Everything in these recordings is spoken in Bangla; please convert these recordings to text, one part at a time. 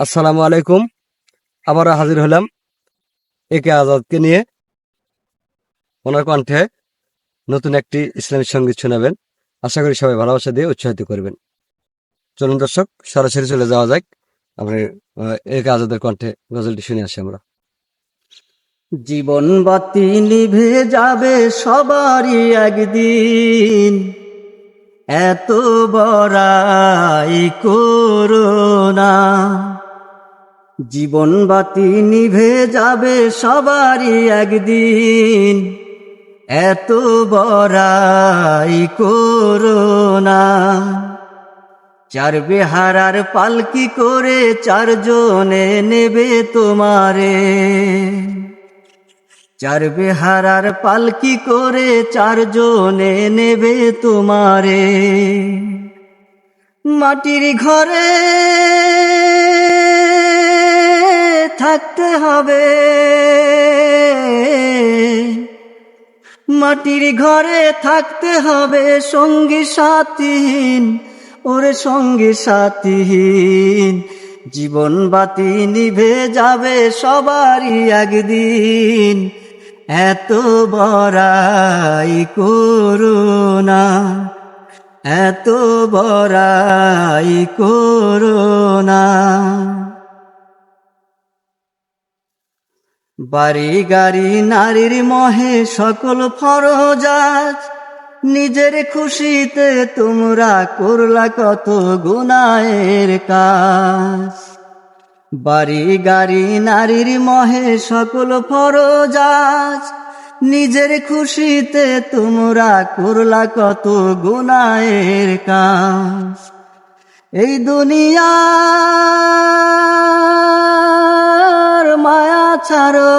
আসসালামু আলাইকুম। আবার হাজির হলাম একে আজাদকে নিয়ে। ওনার কণ্ঠে নতুন একটি ইসলামী সংগীত শোনাবেন। আশা করি সবাই ভালোবাসা দিয়ে উৎসাহিত করবেন। চলুন দর্শক, সরাসরি চলে যাওয়া যাক। আমরা একে আজাদের কণ্ঠে গজলটি শুনে আসি আমরা। জীবন বাতি নিভে যাবে সবারই একদিন। এত বড়াই করোনা জীবন বাতি নিভে যাবে সবারই একদিন। এত বড়াই করোনা চার বেহারার পালকি করে চারজনে নেবে তোমারে। চার বেহারার পালকি করে চারজনে নেবে তোমারে। মাটির ঘরে থাকতে হবে। মাটির ঘরে থাকতে হবে সঙ্গী সাথীহীন, ওরে সঙ্গী সাথীহীন। জীবন বাতি নিভে যাবে সবারই একদিন। এত বড়াই করোনা এত বড়াই করোনা বাড়ি গাড়ি নারীর মহে সকল ফরজাজ নিজের খুশিতে তোমরা করলা কত গুনায়ের কাজ। বাড়ি গাড়ি নারীর মহে সকল ফরজাজ নিজের খুশিতে তোমরা করলা কত গুনায়ের কাজ। এই দুনিয়ার মায়া ছাড়ো।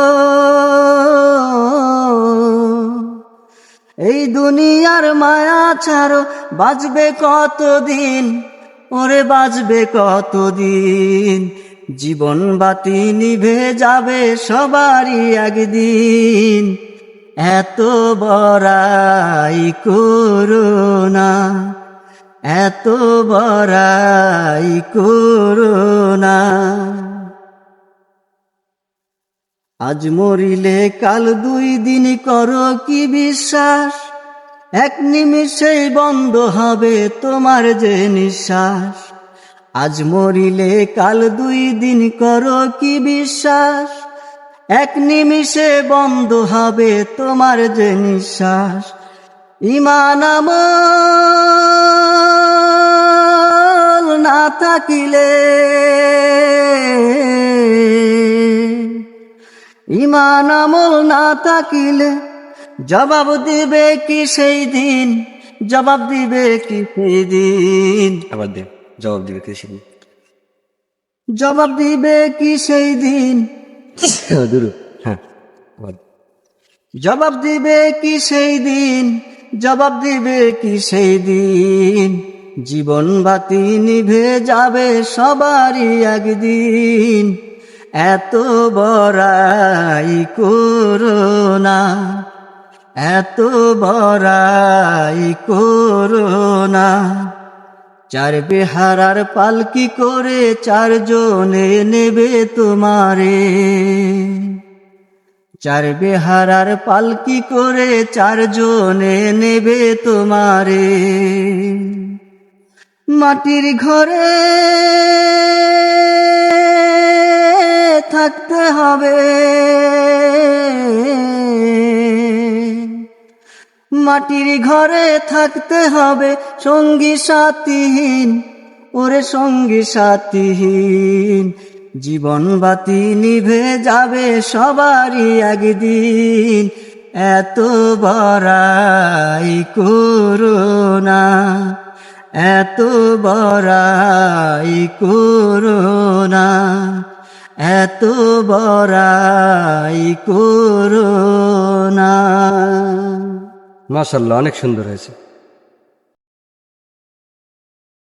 এই দুনিয়ার মায়া ছাড়ো। বাঁচবে কতদিন? ওরে বাঁচবে কতদিন? জীবন বাতি নিভে যাবে সবারই একদিন। এত বড়াই করোনা এত বড়াই করোনা আজ মরিলে কাল দুই দিন করো কি বিশ্বাস? এক নিমিষেই বন্ধ হবে তোমার যে নিঃশ্বাস। আজ মরিলে কাল দুই দিন করো কি বিশ্বাস? এক নিমিষে বন্ধ হবে তোমার যে নিঃশ্বাস। ইমান আমল না থাকিলে ইমান আমল না থাকিলে জবাব দিবে কি সেই দিন? জবাব দিবে কি সেই দিন? আবার দেব জবাব দিবে কৃষি জবাব দিবে কি সেই দিন? দুরু হ্যাঁ জবাব দিবে কি সেই দিন? জবাব দিবে কি সেই দিন? জীবন বাতি নিভে যাবে সবারই একদিন। এত বড়াই করোনা, এত বড়াই করোনা। চার বেহারার পালকি করে চারজনে নেবে তোমারে। চার বেহারার পালকি করে চারজনে নেবে তোমারে। মাটির ঘরে থাকতে হবে। মাটির ঘরে থাকতে হবে সঙ্গী সাথীহীন, ওরে সঙ্গী সাথীহীন। জীবন বাতি নিভে যাবে সবারই একদিন। এত বড়াই করোনা এত বড়াই করোনা এত বড়াই করোনা মাশাল্লাহ অনেক সুন্দর হয়েছে।